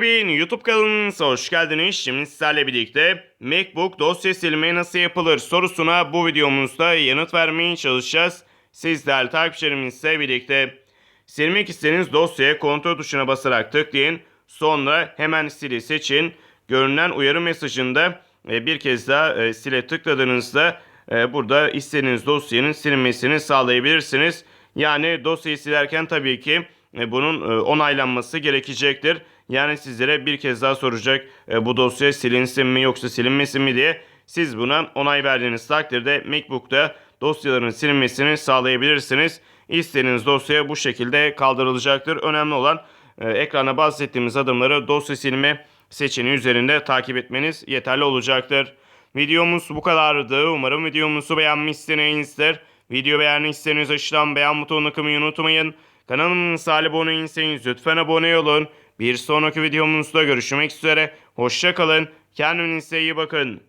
Bin YouTube kanalınıza hoş geldiniz. Şimdi sizlerle birlikte MacBook dosya silme nasıl yapılır sorusuna bu videomuzda yanıt vermeye çalışacağız. Siz değerli takipçilerimizle birlikte silmek istediğiniz dosyaya kontrol tuşuna basarak tıklayın. Sonra hemen sili seçin. Görünen uyarı mesajında e, bir kez daha e, sile tıkladığınızda e, burada istediğiniz dosyanın silinmesini sağlayabilirsiniz. Yani dosyayı silerken tabii ki bunun e, onaylanması gerekecektir. Yani sizlere bir kez daha soracak e, bu dosya silinsin mi yoksa silinmesin mi diye. Siz buna onay verdiğiniz takdirde MacBook'ta dosyaların silinmesini sağlayabilirsiniz. İstediğiniz dosya bu şekilde kaldırılacaktır. Önemli olan e, ekrana bahsettiğimiz adımları dosya silme seçeneği üzerinde takip etmeniz yeterli olacaktır. Videomuz bu kadardı. Umarım videomuzu beğenmişsinizdir. Video beğendiyseniz aşağıdan beğen butonuna kılmayı unutmayın. Kanalımıza abone değilseniz lütfen abone olun. Bir sonraki videomuzda görüşmek üzere. Hoşça kalın. Kendinize iyi bakın.